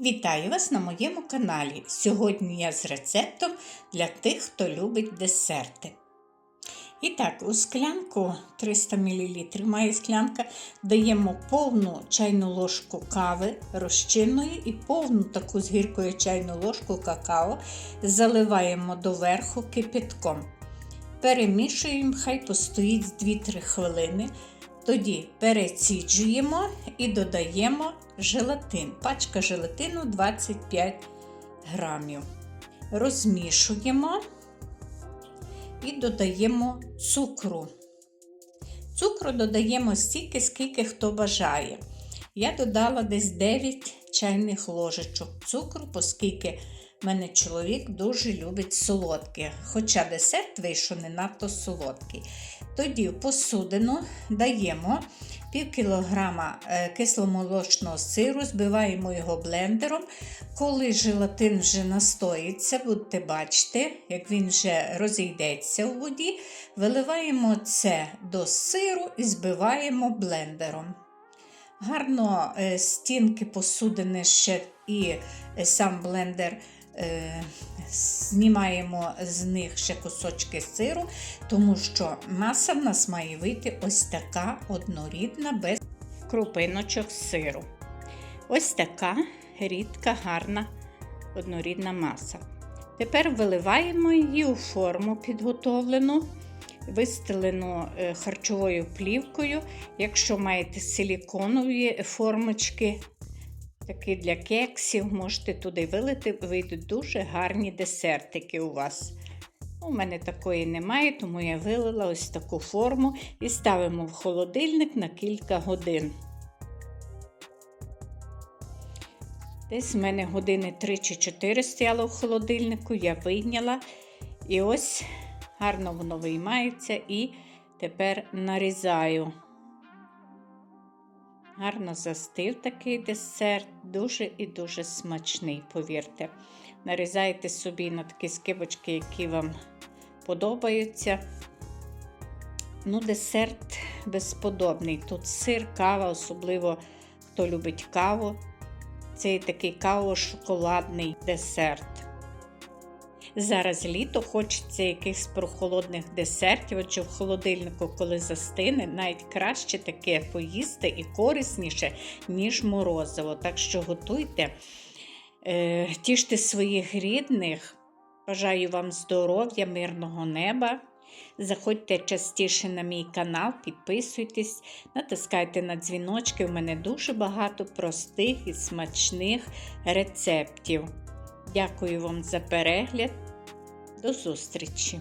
Вітаю вас на моєму каналі. Сьогодні я з рецептом для тих, хто любить десерти. І так, у склянку 300 мл має склянка, даємо повну чайну ложку кави розчинної і повну таку з гіркою чайну ложку какао заливаємо доверху кипятком. Перемішуємо, хай постоїть 2-3 хвилини. Тоді переціджуємо і додаємо желатин. Пачка желатину 25 грамів. Розмішуємо і додаємо цукру. Цукру додаємо стільки, скільки хто бажає. Я додала десь 9 чайних ложечок цукру, оскільки в мене чоловік дуже любить солодке. Хоча десерт вийшов не надто солодкий. Тоді в посудину даємо пів кілограма е, кисломолочного сиру, збиваємо його блендером. Коли желатин вже настоїться, будете бачити, як він вже розійдеться у воді, виливаємо це до сиру і збиваємо блендером. Гарно е, стінки посудини ще і е, сам блендер е, знімаємо з них ще кусочки сиру, тому що маса в нас має вийти ось така однорідна, без крупиночок сиру. Ось така рідка, гарна однорідна маса. Тепер виливаємо її у форму підготовлену, вистелену е, харчовою плівкою. Якщо маєте силіконові формочки, такі для кексів, можете туди вилити, вийдуть дуже гарні десертики у вас. У мене такої немає, тому я вилила ось таку форму і ставимо в холодильник на кілька годин. Десь в мене години 3 чи 4 стояло в холодильнику, я вийняла. І ось гарно воно виймається і тепер нарізаю. Гарно застив такий десерт, дуже і дуже смачний, повірте. Нарізайте собі на такі скибочки, які вам подобаються. Ну, десерт безподобний. Тут сир, кава, особливо хто любить каву. Це такий каво-шоколадний десерт. Зараз літо хочеться якихось прохолодних десертів, адже в холодильнику, коли застине, навіть краще таке поїсти і корисніше, ніж морозиво. Так що готуйте, е, тіште своїх рідних. Бажаю вам здоров'я, мирного неба. Заходьте частіше на мій канал, підписуйтесь, натискайте на дзвіночки. У мене дуже багато простих і смачних рецептів. Дякую вам за перегляд. До зустрічі!